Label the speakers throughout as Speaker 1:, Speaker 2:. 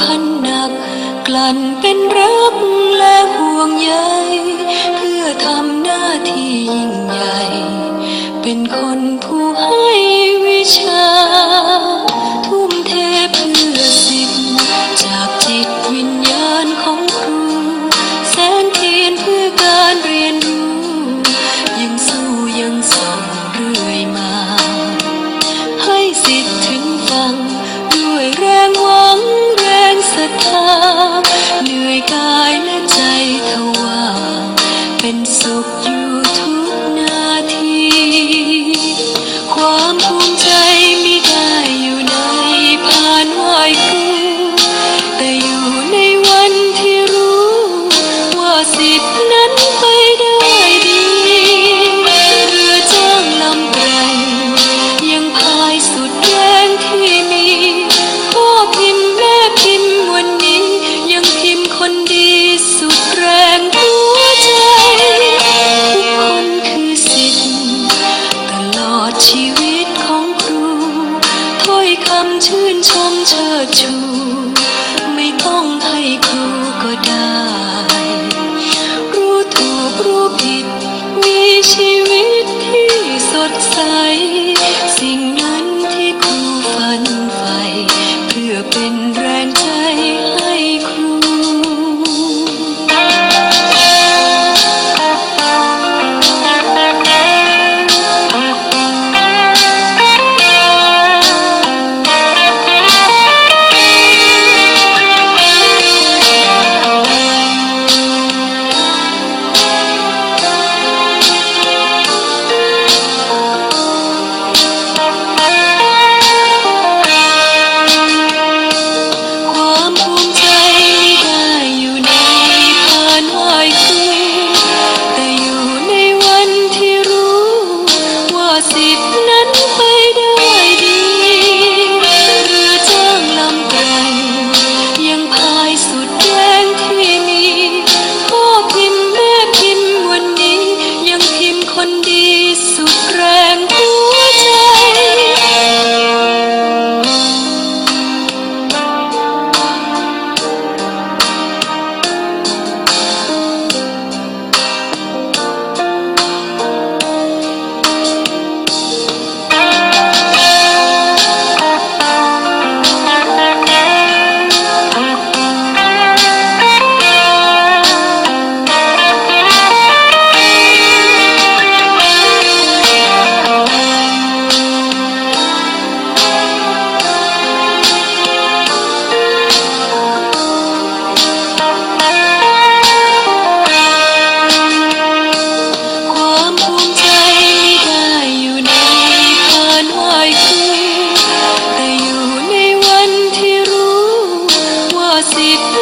Speaker 1: พันหนัก กลั่นเป็นรักและห่วงใยเพื่อทำหน้าที่ยิ่งใหญ่ เป็นคนผู้ให้วิชา ทุ่มเทเพื่อสิบจากจิตวิญญาณ you. คำชื่นชมเชิดชู ไม่ต้องให้ครูก็ได้ รู้ถูกรู้ผิด มีชีวิตที่สดใส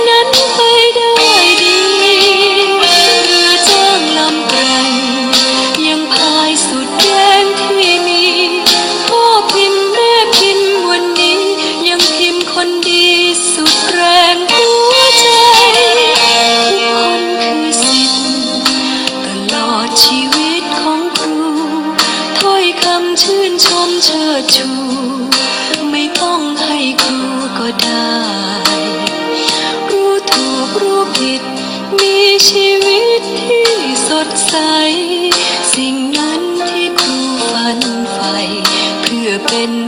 Speaker 1: ngắn hơn. ชีวิตที่สดใส สิ่งนั้นที่ครูฝันใฝ่เพื่อเป็น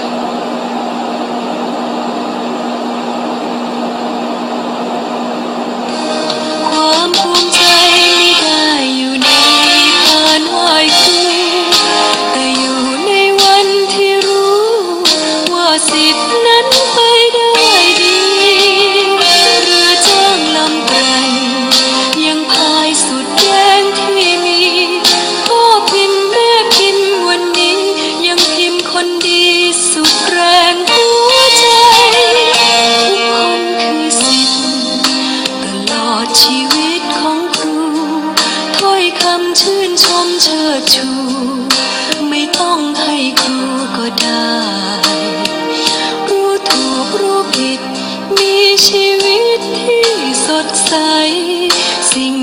Speaker 1: คำชื่นชมเชิดชู ไม่ต้องให้ครูก็ได้ รู้ถูกรู้ผิด มีชีวิตที่สดใส สิ่ง